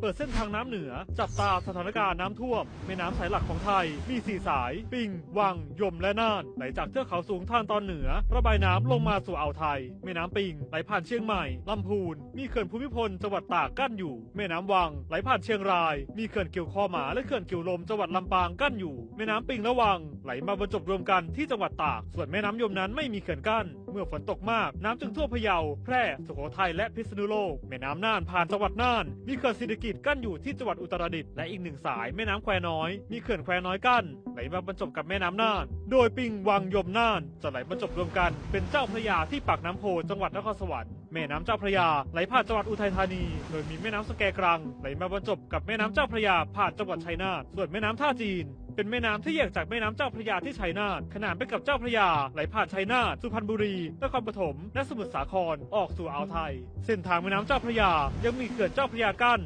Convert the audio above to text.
เปิดเส้นทางน้ำเหนือ จับตาสถานการณ์น้ำท่วมแม่น้ำสายหลักของไทย มีสี่สาย ปิง วัง ยมและน่านไหลจากเทือกเขาสูงทางตอนเหนือ ระบายน้ำลงมาสู่อ่าวไทย แม่น้ำปิงไหลผ่านเชียงใหม่ลำพูน มีเขื่อนภูมิพลจังหวัดตากกั้นอยู่ แม่น้ำวังไหลผ่านเชียงราย มีเขื่อนเกี่ยวคอหมาและเขื่อนเกี่ยวลมจังหวัดลำปางกั้นอยู่ แม่น้ำปิงและวังไหลมาบรรจบรวมกันที่จังหวัดตาก ส่วนแม่น้ำยมนั้นไม่มีเขื่อนกั้น เมื่อฝนตกมากน้ำจึงท่วมพะเยา แพร่ สุโขทัยและพิษณุโลก แม่น้ำน่านผ่านจังหวัดน่าน มีเขื่อนศิริกิตกั้นอยู่ที่จังหวัดอุตรดิตถ์และอีกหนึ่งสายแม่น้ำแควน้อย มีเขื่อนแควน้อยกั้นไหลมาบรรจบกับแม่น้ำน่าน โดยปิงวังยมน่านจะไหลบรรจบรวมกันเป็นเจ้าพระยาที่ปากน้ำโพจังหวัดนครสวรรค์แม่น้ำเจ้าพระยาไหลผ่านจังหวัดอุทัยธานี โดยมีแม่น้ำสแกกรังไหลมาบรรจบกับแม่น้ำเจ้าพระยาผ่านจังหวัดชัยนาทส่วนแม่น้ำท่าจีน เป็นแม่น้ำที่แยกจากแม่น้ำเจ้าพระยาที่ชัยนาทขนานไปกับเจ้าพระยาไหลผ่านชัยนาทสุพรรณบุรีนครปฐมและสมุทรสาครออกสู่อ่าวไทย เส้นทางแม่น้ำเจ้าพระยายังมีเขื่อนเจ้าพระยากั้น